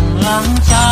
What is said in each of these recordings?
ำล้างใจ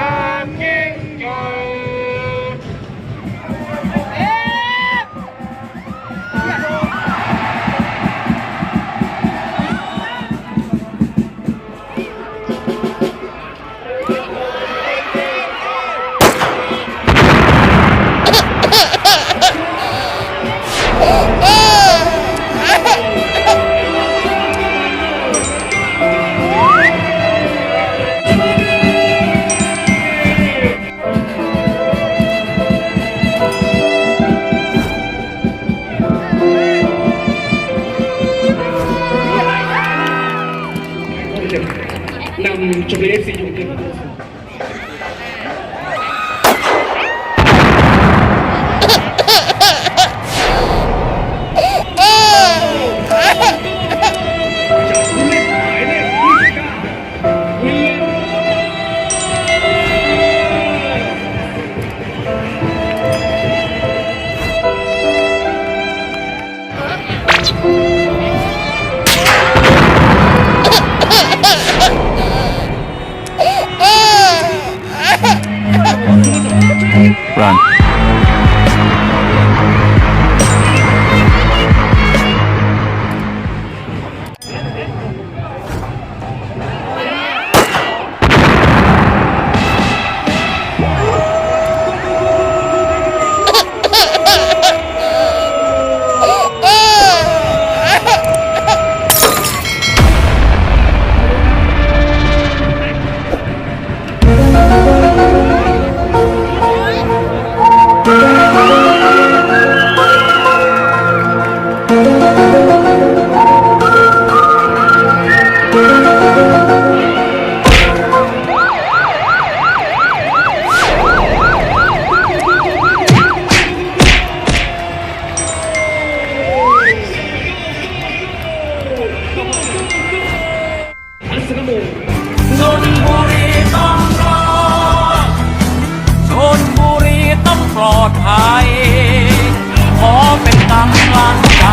ำ ช มบุรีเอฟซีอยู่ขึ้น Run. อัสนชนบุรีต้องรอดชนบุรีต้องปลอดภัย ขอเป็นกำลังใจ